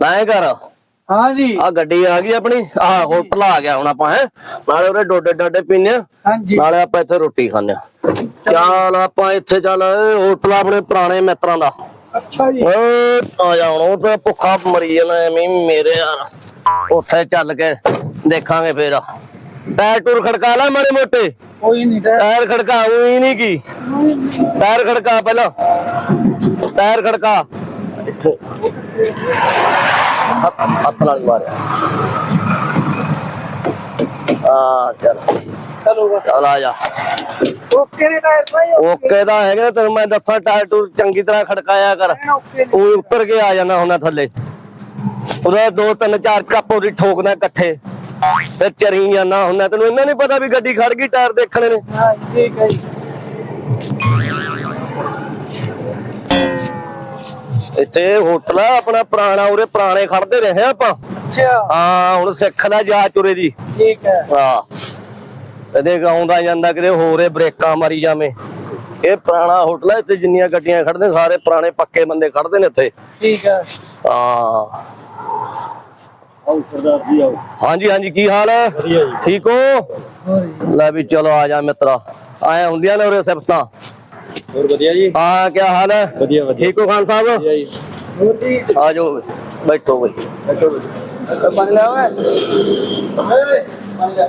ਨਾ ਕਰ ਹਾਂ ਜੀ ਆ ਗੱਡੀ ਆ ਗਈ ਆਪਣੀ? ਆ ਹੋਟਲ ਆ ਗਿਆ ਹੁਣ ਆਪਾਂ ਹੈ? ਨਾਲੇ ਉਹਦੇ ਡੋਡੇ ਡਾਡੇ ਪੀਨੇ ਆ। ਹਾਂਜੀ। ਨਾਲੇ ਆਪਾਂ ਇੱਥੇ ਰੋਟੀ ਖਾਣੇ ਆ। ਚੱਲ ਆਪਾਂ ਇੱਥੇ ਚੱਲ ਹੋਟਲ ਆਪਣੇ ਪੁਰਾਣੇ ਮਿੱਤਰਾਂ ਦਾ। ਅੱਛਾ ਜੀ। ਓਏ ਆ ਜਾ ਹੁਣ ਉਹ ਤੇ ਭੁੱਖਾ ਮਰੀ ਜਾਣਾ ਐਵੇਂ ਹੀ ਮੇਰੇ ਯਾਰ। ਉੱਥੇ ਚੱਲ ਕੇ ਦੇਖਾਂਗੇ ਫੇਰ। ਟਾਇਰ ਟੂਰ ਖੜਕਾ ਲੈ ਮਾੜੇ ਮੋਟੇ। ਕੋਈ ਨਹੀਂ ਟਾਇਰ ਖੜਕਾ ਹੀ ਨਹੀਂ ਕੀ। ਟਾਇਰ ਖੜਕਾ ਪਹਿਲਾਂ। ਟਾਇਰ ਖੜਕਾ। ਹੱਥ ਹੱਥ ਨਾਲ ਹੀ ਮਾਰਿਆ ਆ ਚੱਲ ਚਲੋ ਬਸ ਚੱਲ ਆ ਜਾ ਓਕੇ ਨੇ ਟਾਇਰ ਭਾਈ ਓਕੇ ਦਾ ਹੈਗਾ ਤੈਨੂੰ ਮੈਂ ਦੱਸਾਂ ਟਾਇਰ ਟੂਰ ਚੰਗੀ ਤਰ੍ਹਾਂ ਖੜਕਾਇਆ ਕਰ ਉਹ ਉੱਤਰ ਕੇ ਆ ਜਾਣਾ ਹੁੰਦਾ ਥੱਲੇ ਉਹਦਾ ਦੋ ਤਿੰਨ ਚਾਰ ਕੱਪ ਉਹਦੀ ਠੋਕਦਾ ਇਕੱਠੇ ਤੇ ਚਰੀ ਜਾਣਾ ਹੁੰਦਾ ਤੈਨੂੰ ਇਹਨਾਂ ਨਹੀਂ ਪਤਾ ਵੀ ਗੱਡੀ ਖੜ ਗਈ ਟਾਇਰ ਦੇਖਣੇ ਨੇ ਹਾਂ ਠੀਕ ਹੈ ਜੀ ਇੱਥੇ ਹੋਟਲ ਆ ਆਪਣਾ ਪੁਰਾਣਾ ਉਰੇ ਪੁਰਾਣੇ ਖੜਦੇ ਰਹੇ ਆਪਾਂ। ਅੱਛਾ। ਹਾਂ ਹੁਣ ਸਿੱਖ ਲੈ ਜਾ ਚੁਰੇ ਦੀ। ਠੀਕ ਹੈ। ਹਾਂ। ਇਹਦੇ ਆਉਂਦਾ ਜਾਂਦਾ ਕਿਤੇ ਹੋਰੇ ਬ੍ਰੇਕਾਂ ਮਾਰੀ ਜਾਵੇਂ। ਇਹ ਪੁਰਾਣਾ ਹੋਟਲ ਹੈ ਇੱਥੇ ਜਿੰਨੀਆਂ ਗੱਡੀਆਂ ਖੜਦੇ ਸਾਰੇ ਪੁਰਾਣੇ ਪੱਕੇ ਬੰਦੇ ਖੜਦੇ ਨੇ ਇੱਥੇ। ਠੀਕ ਹੈ। ਹਾਂ। ਆਓ ਸਰਦਾਰ ਜੀ ਆਓ। ਹਾਂਜੀ ਹਾਂਜੀ ਕੀ ਹਾਲ ਹੈ? ਵਧੀਆ ਜੀ। ਠੀਕ ਹੋ? ਲੈ ਵੀ ਚਲੋ ਆ ਜਾ ਮਿੱਤਰਾ। ਆਏ ਹੁੰਦੀਆਂ ਨੇ ਉਰੇ ਸਿਫਤਾਂ। ਹੋਰ ਵਧੀਆ ਜੀ? ਹਾਂ ਕੀ ਹਾਲ ਹੈ? ਵਧੀਆ ਵਧੀਆ। ਠੀਕ ਹੋ ਖਾਨ ਸਾਹਿਬ? ਵਧੀਆ ਜੀ। ਹੋਰ ਜੀ ਆ ਜਾਓ ਬੈਠੋ ਬਈ। ਬਣ ਲਿਆ ਓਏ? ਓਏ ਬਣ ਲਿਆ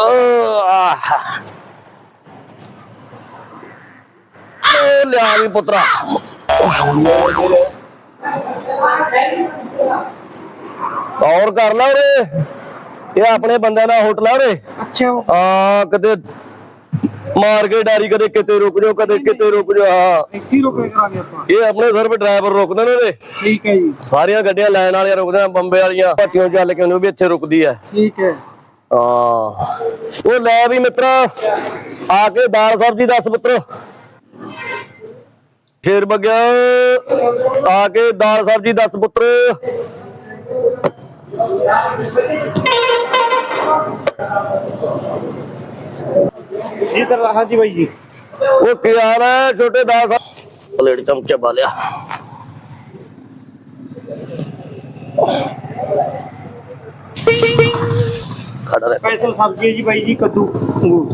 ਓ ਆਹ। ਓ ਲਿਆ ਵੀ ਪੁੱਤਰਾ। ਔਰ ਕਰ ਲਾ ਉਰੇ। ਇਹ ਆਪਣੇ ਬੰਦਿਆਂ ਦਾ ਹੋਟਲ ਆ ਉਰੇ। ਅੱਛਾ। ਹਾਂ ਕਦੇ ਮਾਰ ਕੇ ਡਾਰੀ ਕਦੇ ਕਿਤੇ ਰੁਕ ਜਾਓ ਕਦੇ ਕਿਤੇ ਰੁਕ ਜਾਓ ਹਾਂ। ਇੱਥੇ ਹੀ ਰੁਕੇ ਕਰਾਂਗੇ ਆਪਾਂ। ਇਹ ਆਪਣੇ ਸਿਰਫ ਡਰਾਈਵਰ ਰੁਕਦੇ ਨੇ ਉਰੇ ਠੀਕ ਹੈ ਜੀ। ਸਾਰੀਆਂ ਗੱਡੀਆਂ ਲੈਣ ਵਾਲੀਆਂ ਰੁਕਦੇ ਆ ਬੰਬੇ ਵਾਲੀਆਂ। ਪੱਟੀਆਂ ਚੱਲ ਕੇ ਉਹਨੂੰ ਵੀ ਇੱਥੇ ਰੁਕਦੀ ਆ ਠੀਕ ਹੈ। ਹਾਂ। ਉਹ ਲੈ ਵੀ ਮਿੱਤਰਾ ਆ ਕੇ ਦਾਲ ਸਬਜ਼ੀ ਦੱਸ ਪੁੱਤਰ। ਫੇਰ ਬਗਿਆ ਆ ਕੇ ਦਾਲ ਸਬਜ਼ੀ ਦੱਸ ਪੁੱਤਰ। ਜੀ ਸਰ ਹਾਂਜੀ ਬਾਈ ਜੀ। ਉਹ ਕੀ ਹਾਲ ਹੈ? ਛੋਟੇ ਸਾਹਿਬ ਪਲੇਟ ਚਮਚਾ ਪਾ ਲਿਆ। ਖੜਾ ਰਹਿ। ਸਪੈਸ਼ਲ ਸਬਜ਼ੀ ਹੈ ਜੀ ਬਾਈ ਜੀ ਕੱਦੂ ਅੰਗੂਰ।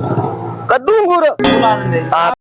ਕੱਦੂ ਅੰਗੂਰ? ਬੁਲਾ ਦਿੰਦੇ। ਆ